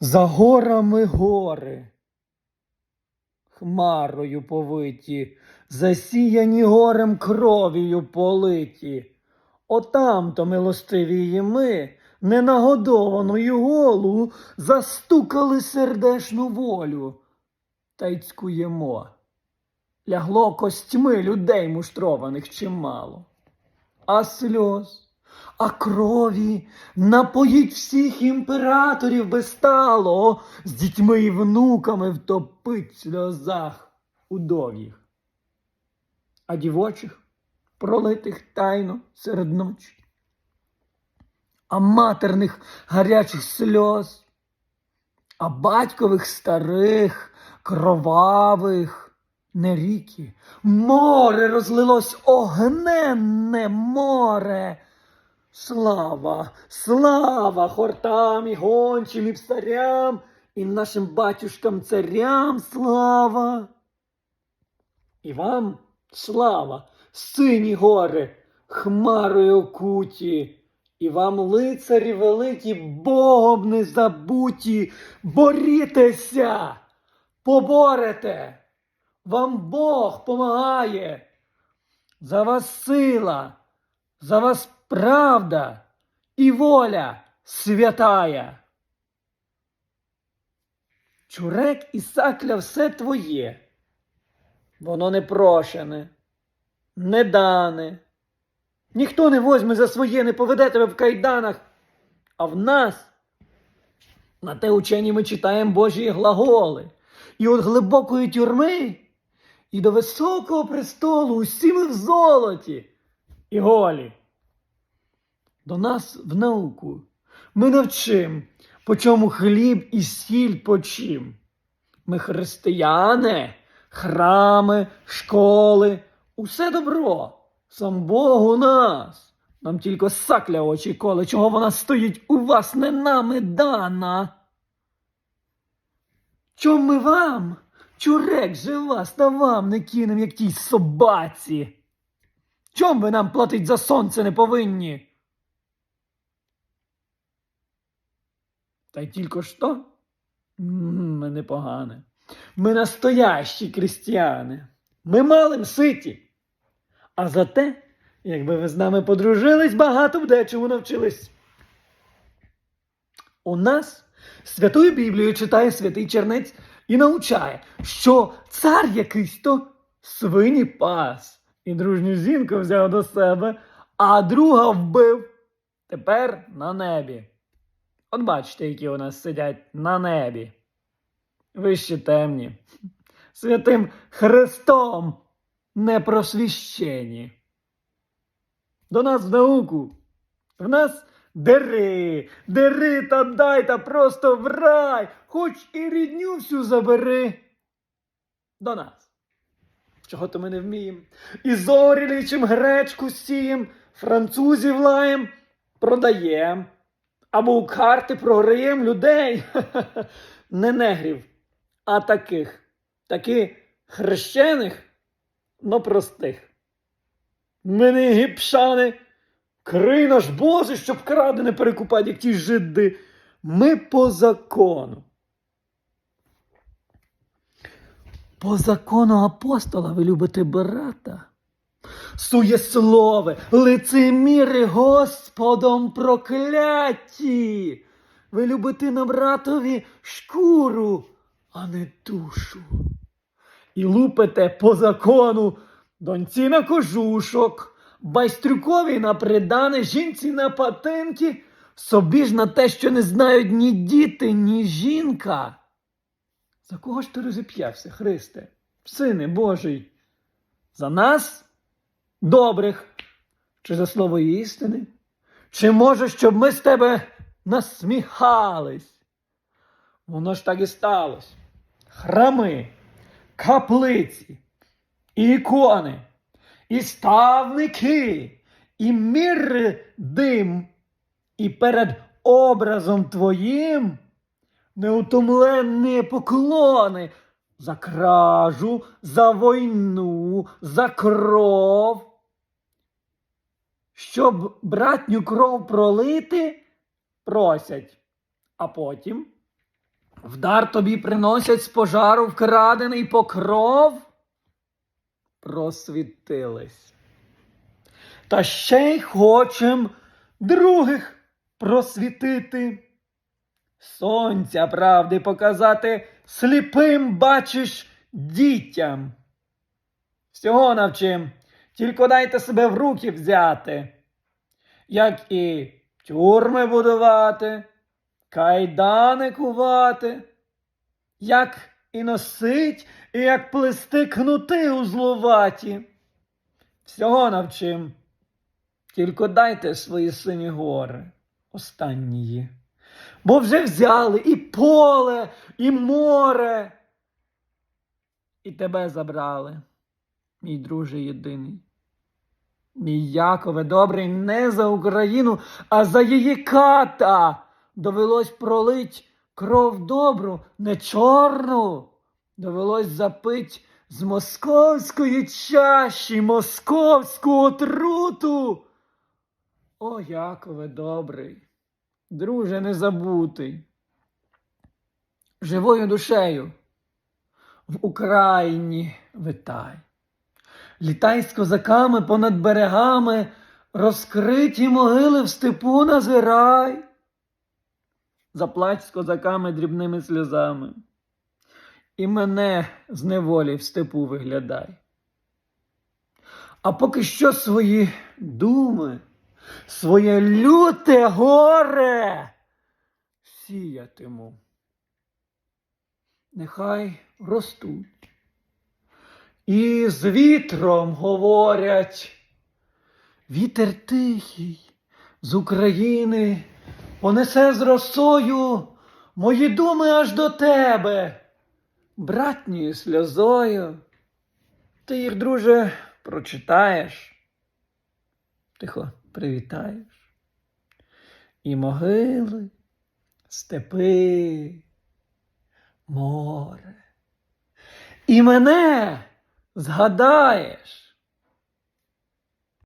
За горами гори, хмарою повиті, засіяні горем кров'ю политі. Отам-то милостивії ми, ненагодованою голу, застукали сердешну волю, та й цькуємо. Лягло костьми людей муштрованих чимало, а сльоз а крові напоїть всіх імператорів би стало, з дітьми і внуками втопить в сльозах удов'їх, а дівочих пролитих тайно серед ночі, а матерних гарячих сльоз, а батькових старих, кровавих. Не ріки, море розлилось огненне море. Слава, слава хортам і гончим і псарям, і нашим батюшкам царям слава. І вам слава, сині гори, хмарою окуті, і вам, лицарі великі, Богом не забуті, борітеся, поборете, вам Бог помагає, за вас сила, за вас правда і воля святая. Чурек і сакля все твоє, воно не прошене, не дане. Ніхто не возьме за своє, не поведе тебе в кайданах, а в нас на те учені ми читаємо Божі глаголи. І от глибокої тюрми, і до високого престолу усі ми в золоті і голі до нас в науку. Ми навчим, по чому хліб і сіль почим. Ми християни, храми, школи, усе добро, сам Бог у нас. Нам тільки сакля очі коле, чого вона стоїть у вас не нами дана. Чом ми вам, чурек же вас та вам не кинем, як тій собаці? Чом ви нам платить за сонце не повинні? Та й тільки що? Ми непогане. Ми настоящі крістіани. Ми малим ситі. А зате, якби ви з нами подружились, багато в дечому навчились. У нас Святою Біблію читає святий чернець і навчає, що цар якийсь то свині пас і дружню жінку взяв до себе, а друга вбив. Тепер на небі. От бачите, які у нас сидять на небі. Ви ще темні. Святим Христом не просвіщені. До нас в науку. В нас дери, дери та дай та просто в рай, хоч і рідню всю забери. До нас. Чого то ми не вміємо? І зорі лічим гречку сієм, французів лаєм, продаєм. Або у карти програєм людей. Не негрів, а таких. Таки хрещених, но простих. Ми не гіпшани, крий наш Боже, щоб кради не перекупати, як ті жиди. Ми по закону. По закону апостола ви любите брата. Суєслови, лицеміри Господом прокляті. Ви любите на братові шкуру, а не душу. І лупите по закону доньці на кожушок, байстрюкові на придане, жінці на патинки, собі ж на те, що не знають ні діти, ні жінка. За кого ж ти розіп'явся, Христе, Сине Божий? За нас? добрих, чи за слово істини, чи може, щоб ми з тебе насміхались? Воно ж так і сталося. Храми, каплиці, і ікони, і ставники, і мір дим, і перед образом твоїм неутомленні поклони за кражу, за війну, за кров. Щоб братню кров пролити, просять, а потім Вдар тобі приносять з пожару вкрадений покров. Просвітились. Та ще й хочем других просвітити. Сонця правди показати сліпим бачиш дітям. Всього навчим, тільки дайте себе в руки взяти, як і тюрми будувати, кайдани кувати, як і носить, і як плести кнути узловаті. Всього навчим, тільки дайте свої сині гори останнії. Бо вже взяли і поле, і море, і тебе забрали, мій друже єдиний. Мій Якове добрий не за Україну, а за її ката. Довелось пролить кров добру, не чорну. Довелось запить з московської чаші московську отруту. О, Якове добрий, друже незабутий. Живою душею в Україні витай. Літай з козаками понад берегами, розкриті могили в степу назирай. Заплач з козаками дрібними сльозами. І мене з неволі в степу виглядай. А поки що свої думи, своє люте горе сіятиму. Нехай ростуть. І з вітром говорять. Вітер тихий з України понесе з росою мої думи аж до тебе, братньою сльозою. Ти їх, друже, прочитаєш, тихо привітаєш. І могили, степи, море. І мене згадаєш.